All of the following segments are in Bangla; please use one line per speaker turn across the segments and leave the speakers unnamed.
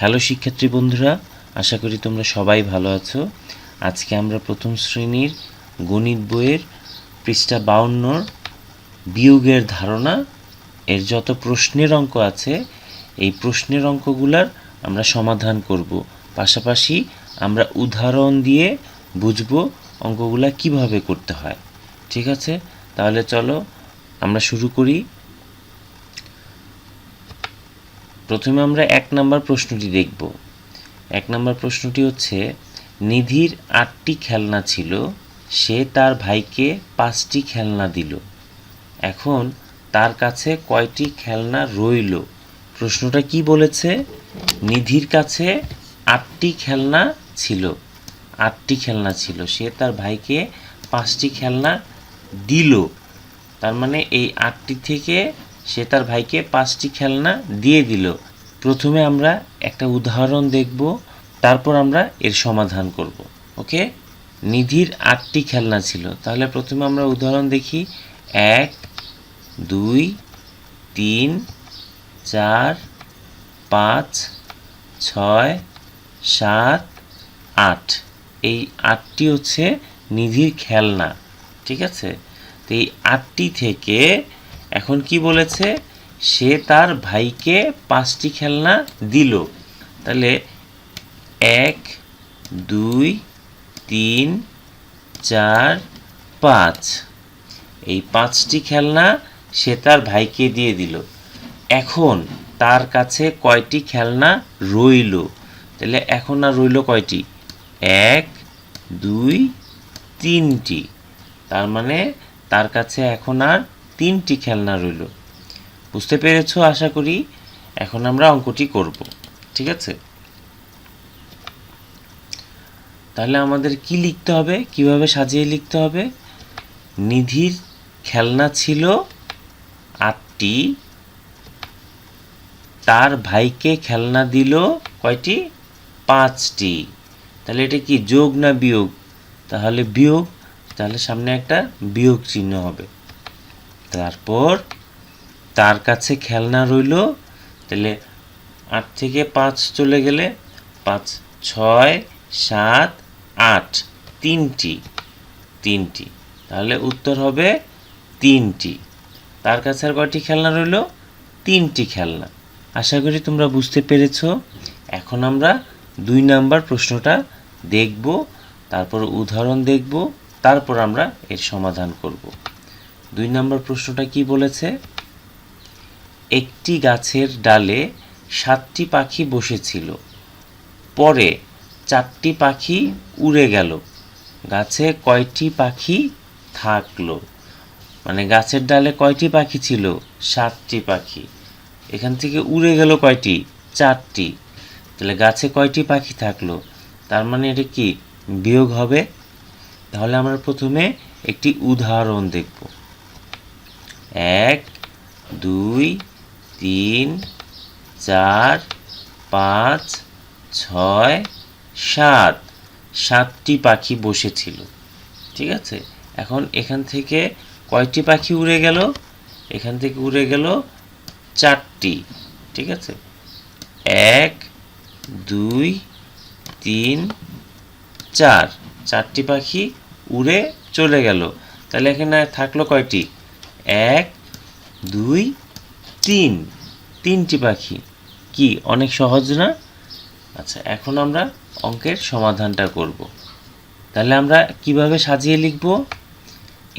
হ্যালো শিক্ষার্থী বন্ধুরা আশা করি তোমরা সবাই ভালো আছো আজকে আমরা প্রথম শ্রেণীর গণিত বইয়ের পৃষ্ঠা বাউন্নর বিয়োগের ধারণা এর যত প্রশ্নের অঙ্ক আছে এই প্রশ্নের অঙ্কগুলার আমরা সমাধান করব পাশাপাশি আমরা উদাহরণ দিয়ে বুঝব অঙ্কগুলা কিভাবে করতে হয় ঠিক আছে তাহলে চলো আমরা শুরু করি প্রথমে আমরা এক নম্বর প্রশ্নটি দেখব এক নম্বর প্রশ্নটি হচ্ছে নিধির আটটি খেলনা ছিল সে তার ভাইকে পাঁচটি খেলনা দিল এখন তার কাছে কয়টি খেলনা রইল প্রশ্নটা কি বলেছে নিধির কাছে আটটি খেলনা ছিল আটটি খেলনা ছিল সে তার ভাইকে পাঁচটি খেলনা দিল তার মানে এই আটটি থেকে সে তার ভাইকে পাঁচটি খেলনা দিয়ে দিল প্রথমে আমরা একটা উদাহরণ দেখব তারপর আমরা এর সমাধান করব ওকে নিধির আটটি খেলনা ছিল তাহলে প্রথমে আমরা উদাহরণ দেখি এক দুই তিন চার পাঁচ ছয় সাত আট এই আটটি হচ্ছে নিধির খেলনা ঠিক আছে তো এই আটটি থেকে এখন কি বলেছে সে তার ভাইকে পাঁচটি খেলনা দিল তাহলে এক দুই তিন চার পাঁচ এই পাঁচটি খেলনা সে তার ভাইকে দিয়ে দিল এখন তার কাছে কয়টি খেলনা রইল তাহলে এখন আর রইল কয়টি এক দুই তিনটি তার মানে তার কাছে এখন আর তিনটি খেলনা রইল বুঝতে পেরেছ আশা করি এখন আমরা অঙ্কটি করব ঠিক আছে তাহলে আমাদের কি লিখতে হবে কিভাবে সাজিয়ে লিখতে হবে নিধির খেলনা ছিল আটটি তার ভাইকে খেলনা দিল কয়টি পাঁচটি তাহলে এটা কি যোগ না বিয়োগ তাহলে বিয়োগ তাহলে সামনে একটা বিয়োগ চিহ্ন হবে তারপর তার কাছে খেলনা রইল তাহলে আট থেকে পাঁচ চলে গেলে পাঁচ ছয় সাত আট তিনটি তিনটি তাহলে উত্তর হবে তিনটি তার কাছে আর কয়টি খেলনা রইল তিনটি খেলনা আশা করি তোমরা বুঝতে পেরেছ এখন আমরা দুই নাম্বার প্রশ্নটা দেখব তারপর উদাহরণ দেখব তারপর আমরা এর সমাধান করব দুই নম্বর প্রশ্নটা কি বলেছে একটি গাছের ডালে সাতটি পাখি বসেছিল পরে চারটি পাখি উড়ে গেল গাছে কয়টি পাখি থাকলো মানে গাছের ডালে কয়টি পাখি ছিল সাতটি পাখি এখান থেকে উড়ে গেল কয়টি চারটি তাহলে গাছে কয়টি পাখি থাকলো তার মানে এটা কি বিয়োগ হবে তাহলে আমরা প্রথমে একটি উদাহরণ দেখবো এক দুই তিন চার পাঁচ ছয় সাত সাতটি পাখি বসেছিল ঠিক আছে এখন এখান থেকে কয়টি পাখি উড়ে গেল এখান থেকে উড়ে গেল চারটি ঠিক আছে এক দুই তিন চার চারটি পাখি উড়ে চলে গেল তাহলে এখানে থাকলো কয়টি এক দুই তিন তিনটি পাখি কি অনেক সহজ না আচ্ছা এখন আমরা অঙ্কের সমাধানটা করব তাহলে আমরা কিভাবে সাজিয়ে লিখব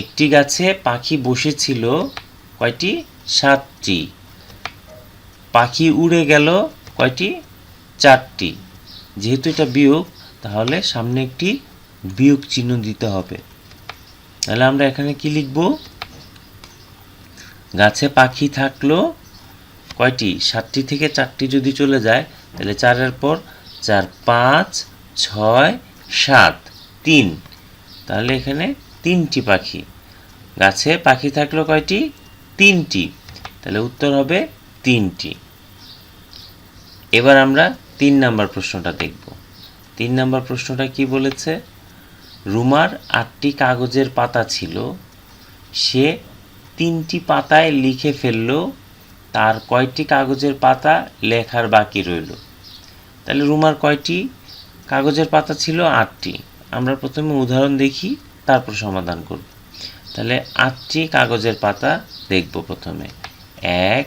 একটি গাছে পাখি বসেছিল কয়টি সাতটি পাখি উড়ে গেল কয়টি চারটি যেহেতু এটা বিয়োগ তাহলে সামনে একটি বিয়োগ চিহ্ন দিতে হবে তাহলে আমরা এখানে কি লিখব গাছে পাখি থাকলো কয়টি সাতটি থেকে চারটি যদি চলে যায় তাহলে চারের পর চার পাঁচ ছয় সাত তিন তাহলে এখানে তিনটি পাখি গাছে পাখি থাকলো কয়টি তিনটি তাহলে উত্তর হবে তিনটি এবার আমরা তিন নাম্বার প্রশ্নটা দেখব তিন নাম্বার প্রশ্নটা কি বলেছে রুমার আটটি কাগজের পাতা ছিল সে তিনটি পাতায় লিখে ফেললো তার কয়টি কাগজের পাতা লেখার বাকি রইল তাহলে রুমার কয়টি কাগজের পাতা ছিল আটটি আমরা প্রথমে উদাহরণ দেখি তারপর সমাধান করব তাহলে আটটি কাগজের পাতা দেখব প্রথমে এক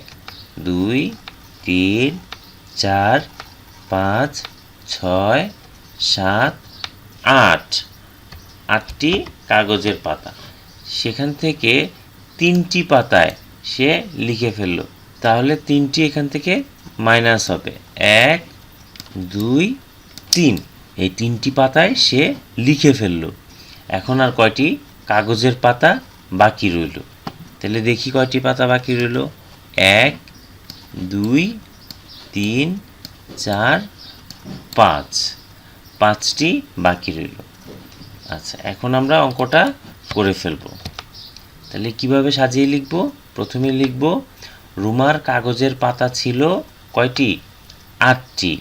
দুই তিন চার পাঁচ ছয় সাত আট আটটি কাগজের পাতা সেখান থেকে তিনটি পাতায় সে লিখে ফেললো তাহলে তিনটি এখান থেকে মাইনাস হবে এক দুই তিন এই তিনটি পাতায় সে লিখে ফেলল এখন আর কয়টি কাগজের পাতা বাকি রইল তাহলে দেখি কয়টি পাতা বাকি রইল এক দুই তিন চার পাঁচ পাঁচটি বাকি রইল আচ্ছা এখন আমরা অঙ্কটা করে ফেলবো তাহলে কিভাবে সাজিয়ে লিখব প্রথমে লিখব রুমার কাগজের পাতা ছিল কয়টি আটটি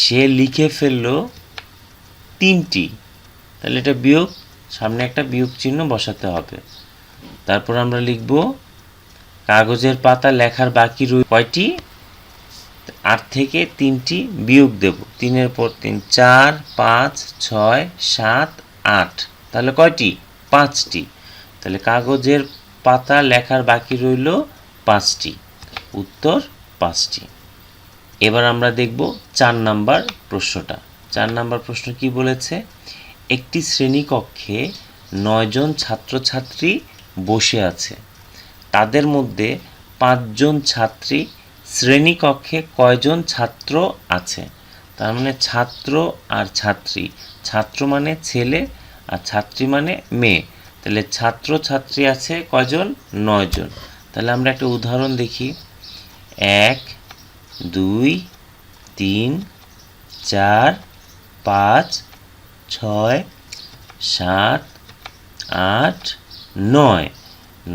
সে লিখে ফেলল তিনটি তাহলে এটা বিয়োগ সামনে একটা বিয়োগ চিহ্ন বসাতে হবে তারপর আমরা লিখব কাগজের পাতা লেখার বাকি রই কয়টি আট থেকে তিনটি বিয়োগ দেব তিনের পর তিন চার পাঁচ ছয় সাত আট তাহলে কয়টি পাঁচটি তাহলে কাগজের পাতা লেখার বাকি রইল পাঁচটি উত্তর পাঁচটি এবার আমরা দেখব চার নাম্বার প্রশ্নটা চার নাম্বার প্রশ্ন কি বলেছে একটি শ্রেণীকক্ষে নয়জন ছাত্রছাত্রী বসে আছে তাদের মধ্যে পাঁচজন ছাত্রী শ্রেণীকক্ষে কয়জন ছাত্র আছে তার মানে ছাত্র আর ছাত্রী ছাত্র মানে ছেলে আর ছাত্রী মানে মেয়ে তাহলে ছাত্র ছাত্রী আছে কজন নয়জন তাহলে আমরা একটা উদাহরণ দেখি এক দুই তিন চার পাঁচ ছয় সাত আট নয়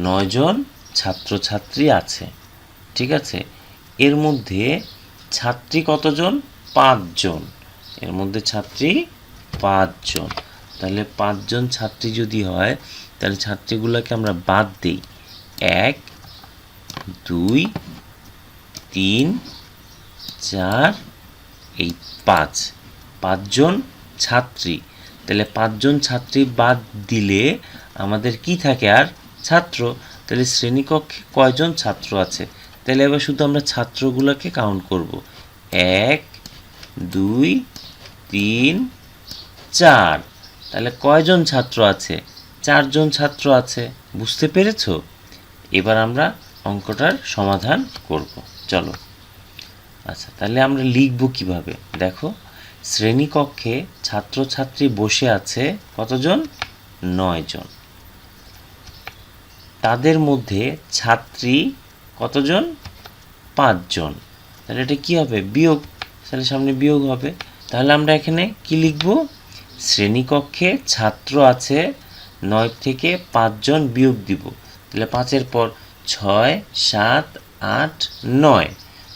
নয়জন ছাত্রছাত্রী আছে ঠিক আছে এর মধ্যে ছাত্রী কতজন পাঁচজন এর মধ্যে ছাত্রী পাঁচজন তাহলে পাঁচজন ছাত্রী যদি হয় তাহলে ছাত্রীগুলোকে আমরা বাদ দিই এক দুই তিন চার এই পাঁচ পাঁচজন ছাত্রী তাহলে পাঁচজন ছাত্রী বাদ দিলে আমাদের কি থাকে আর ছাত্র তাহলে শ্রেণীকক্ষে কয়জন ছাত্র আছে তাহলে এবার শুধু আমরা ছাত্রগুলোকে কাউন্ট করব এক দুই তিন চার তাহলে কয়জন ছাত্র আছে চারজন ছাত্র আছে বুঝতে পেরেছ এবার আমরা অঙ্কটার সমাধান করব চলো আচ্ছা তাহলে আমরা লিখব কিভাবে দেখো শ্রেণীকক্ষে ছাত্রছাত্রী বসে আছে কতজন নয়জন তাদের মধ্যে ছাত্রী কতজন পাঁচজন তাহলে এটা কি হবে বিয়োগ তাহলে সামনে বিয়োগ হবে তাহলে আমরা এখানে কি লিখব শ্রেণীকক্ষে ছাত্র আছে নয় থেকে পাঁচজন বিয়োগ দিব তাহলে পাঁচের পর ছয় সাত আট নয়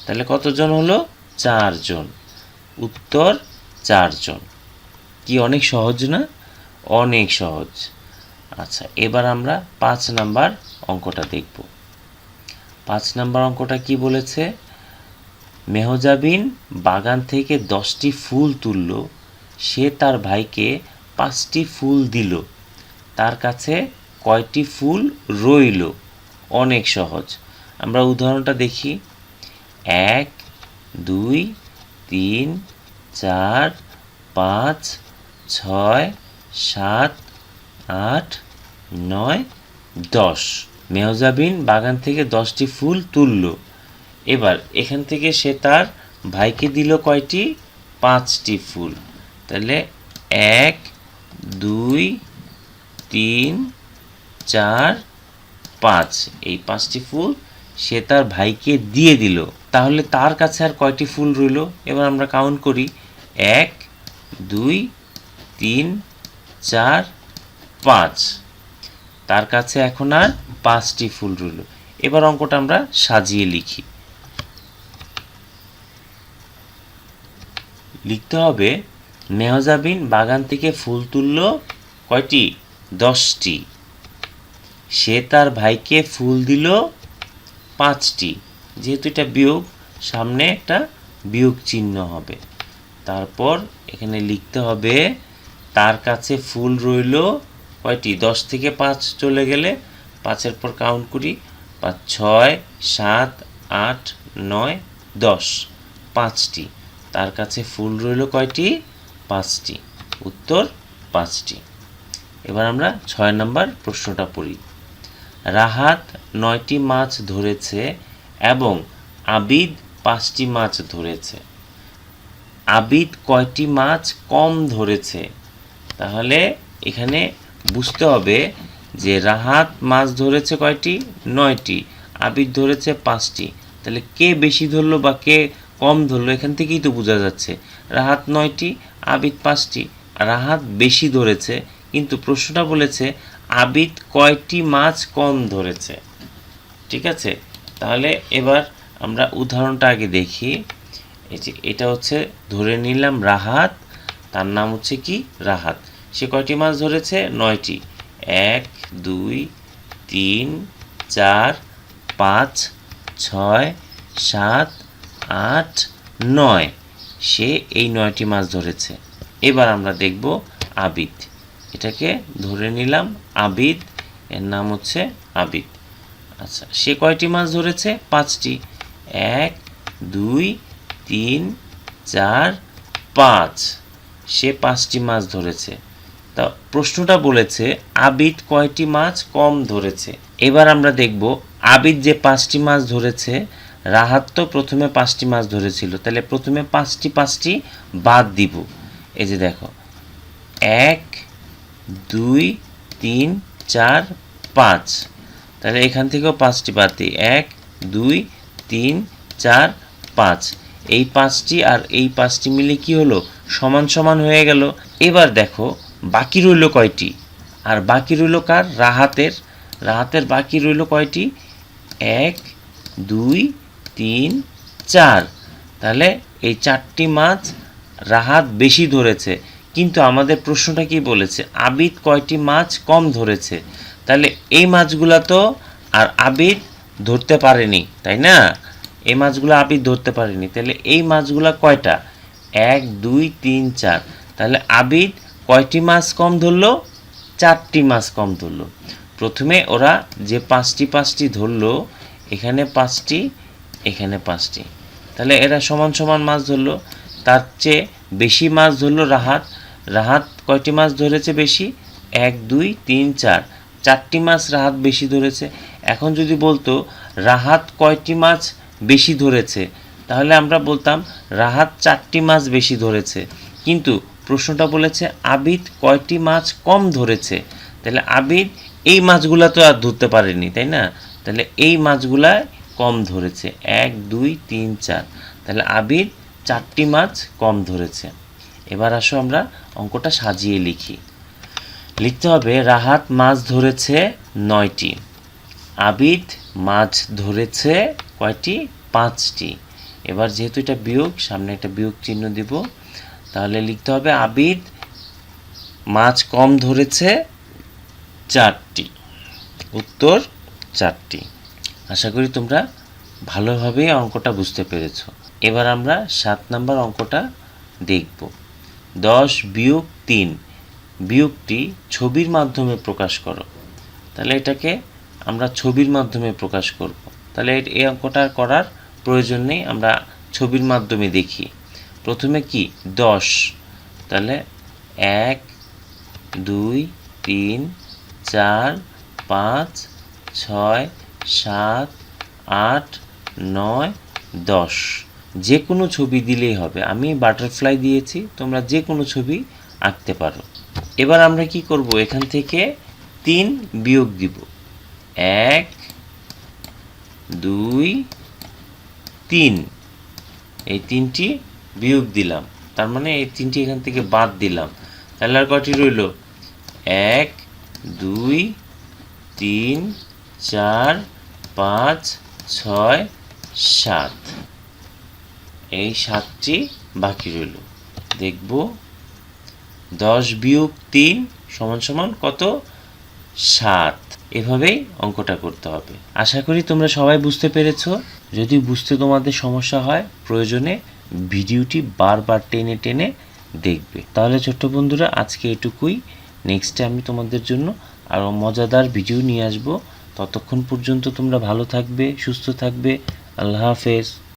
তাহলে কতজন হলো চারজন উত্তর চারজন কি অনেক সহজ না অনেক সহজ আচ্ছা এবার আমরা পাঁচ নাম্বার অঙ্কটা দেখব পাঁচ নাম্বার অঙ্কটা কি বলেছে মেহজাবিন বাগান থেকে দশটি ফুল তুললো সে তার ভাইকে পাঁচটি ফুল দিল তার কাছে কয়টি ফুল রইল অনেক সহজ আমরা উদাহরণটা দেখি এক দুই তিন চার পাঁচ ছয় সাত আট নয় দশ মেহজাবিন বাগান থেকে দশটি ফুল তুলল এবার এখান থেকে সে তার ভাইকে দিল কয়টি পাঁচটি ফুল তাহলে এক দুই তিন চার পাঁচ এই পাঁচটি ফুল সে তার ভাইকে দিয়ে দিল তাহলে তার কাছে আর কয়টি ফুল রইল এবার আমরা কাউন্ট করি এক দুই তিন চার পাঁচ তার কাছে এখন আর পাঁচটি ফুল রইল এবার অঙ্কটা আমরা সাজিয়ে লিখি লিখতে হবে মেহজাবিন বাগান থেকে ফুল তুলল কয়টি দশটি সে তার ভাইকে ফুল দিল পাঁচটি যেহেতু এটা বিয়োগ সামনে একটা বিয়োগ চিহ্ন হবে তারপর এখানে লিখতে হবে তার কাছে ফুল রইল কয়টি দশ থেকে পাঁচ চলে গেলে পাঁচের পর কাউন্ট করি পাঁচ ছয় সাত আট নয় দশ পাঁচটি তার কাছে ফুল রইল কয়টি পাঁচটি উত্তর পাঁচটি এবার আমরা ছয় নম্বর প্রশ্নটা পড়ি রাহাত নয়টি মাছ ধরেছে এবং আবিদ পাঁচটি মাছ ধরেছে আবিদ কয়টি মাছ কম ধরেছে তাহলে এখানে বুঝতে হবে যে রাহাত মাছ ধরেছে কয়টি নয়টি আবিদ ধরেছে পাঁচটি তাহলে কে বেশি ধরলো বা কে কম ধরলো এখান থেকেই তো বোঝা যাচ্ছে রাহাত নয়টি আবিদ পাঁচটি রাহাত বেশি ধরেছে কিন্তু প্রশ্নটা বলেছে আবিদ কয়টি মাছ কম ধরেছে ঠিক আছে তাহলে এবার আমরা উদাহরণটা আগে দেখি এই যে এটা হচ্ছে ধরে নিলাম রাহাত তার নাম হচ্ছে কি রাহাত সে কয়টি মাছ ধরেছে নয়টি এক দুই তিন চার পাঁচ ছয় সাত আট নয় সে এই নয়টি মাছ ধরেছে এবার আমরা দেখব আবিদ এটাকে ধরে নিলাম আবিদ এর নাম হচ্ছে আবিদ আচ্ছা সে কয়টি মাছ ধরেছে পাঁচটি এক দুই তিন চার পাঁচ সে পাঁচটি মাছ ধরেছে তা প্রশ্নটা বলেছে আবিদ কয়টি মাছ কম ধরেছে এবার আমরা দেখব আবিদ যে পাঁচটি মাছ ধরেছে রাহাত তো প্রথমে পাঁচটি মাছ ধরেছিল তাহলে প্রথমে পাঁচটি পাঁচটি বাদ দিব এই যে দেখো এক দুই তিন চার পাঁচ তাহলে এখান থেকেও পাঁচটি বাদ দিই এক দুই তিন চার পাঁচ এই পাঁচটি আর এই পাঁচটি মিলে কি হলো সমান সমান হয়ে গেল এবার দেখো বাকি রইল কয়টি আর বাকি রইল কার রাহাতের রাহাতের বাকি রইল কয়টি এক দুই তিন চার তাহলে এই চারটি মাছ রাহাত বেশি ধরেছে কিন্তু আমাদের প্রশ্নটা কি বলেছে আবিদ কয়টি মাছ কম ধরেছে তাহলে এই মাছগুলা তো আর আবিদ ধরতে পারেনি তাই না এই মাছগুলো আবিদ ধরতে পারেনি তাহলে এই মাছগুলা কয়টা এক দুই তিন চার তাহলে আবিদ কয়টি মাছ কম ধরলো চারটি মাছ কম ধরলো প্রথমে ওরা যে পাঁচটি পাঁচটি ধরলো এখানে পাঁচটি এখানে পাঁচটি তাহলে এরা সমান সমান মাছ ধরলো তার চেয়ে বেশি মাছ ধরলো রাহাত রাহাত কয়টি মাছ ধরেছে বেশি এক দুই তিন চার চারটি মাছ রাহাত বেশি ধরেছে এখন যদি বলতো রাহাত কয়টি মাছ বেশি ধরেছে তাহলে আমরা বলতাম রাহাত চারটি মাছ বেশি ধরেছে কিন্তু প্রশ্নটা বলেছে আবিদ কয়টি মাছ কম ধরেছে তাহলে আবিদ এই মাছগুলা তো আর ধরতে পারেনি তাই না তাহলে এই মাছগুলা কম ধরেছে এক দুই তিন চার তাহলে আবির চারটি মাছ কম ধরেছে এবার আসো আমরা অঙ্কটা সাজিয়ে লিখি লিখতে হবে রাহাত মাছ ধরেছে নয়টি আবিদ মাছ ধরেছে কয়টি পাঁচটি এবার যেহেতু এটা বিয়োগ সামনে একটা বিয়োগ চিহ্ন দিব তাহলে লিখতে হবে আবিদ মাছ কম ধরেছে চারটি উত্তর চারটি আশা করি তোমরা ভালোভাবে অঙ্কটা বুঝতে পেরেছ এবার আমরা সাত নাম্বার অঙ্কটা দেখব দশ বিয়োগ তিন বিয়োগটি ছবির মাধ্যমে প্রকাশ করো তাহলে এটাকে আমরা ছবির মাধ্যমে প্রকাশ করব। তাহলে এই অঙ্কটা করার প্রয়োজন নেই আমরা ছবির মাধ্যমে দেখি প্রথমে কি দশ তাহলে এক দুই তিন চার পাঁচ ছয় সাত আট নয় দশ যে কোনো ছবি দিলেই হবে আমি বাটারফ্লাই দিয়েছি তোমরা যে কোনো ছবি আঁকতে পারো এবার আমরা কি করব এখান থেকে তিন বিয়োগ দিব এক দুই তিন এই তিনটি বিয়োগ দিলাম তার মানে এই তিনটি এখান থেকে বাদ দিলাম তাহলে আর কটি রইল এক দুই তিন চার পাঁচ ছয় সাত এই সাতটি বাকি রইল দেখব দশ বিয়োগ তিন সমান সমান কত সাত এভাবেই অঙ্কটা করতে হবে আশা করি তোমরা সবাই বুঝতে পেরেছ যদি বুঝতে তোমাদের সমস্যা হয় প্রয়োজনে ভিডিওটি বারবার টেনে টেনে দেখবে তাহলে ছোট্ট বন্ধুরা আজকে এটুকুই নেক্সটে আমি তোমাদের জন্য আরও মজাদার ভিডিও নিয়ে আসবো ততক্ষণ পর্যন্ত তোমরা ভালো থাকবে সুস্থ থাকবে আল্লাহ হাফেজ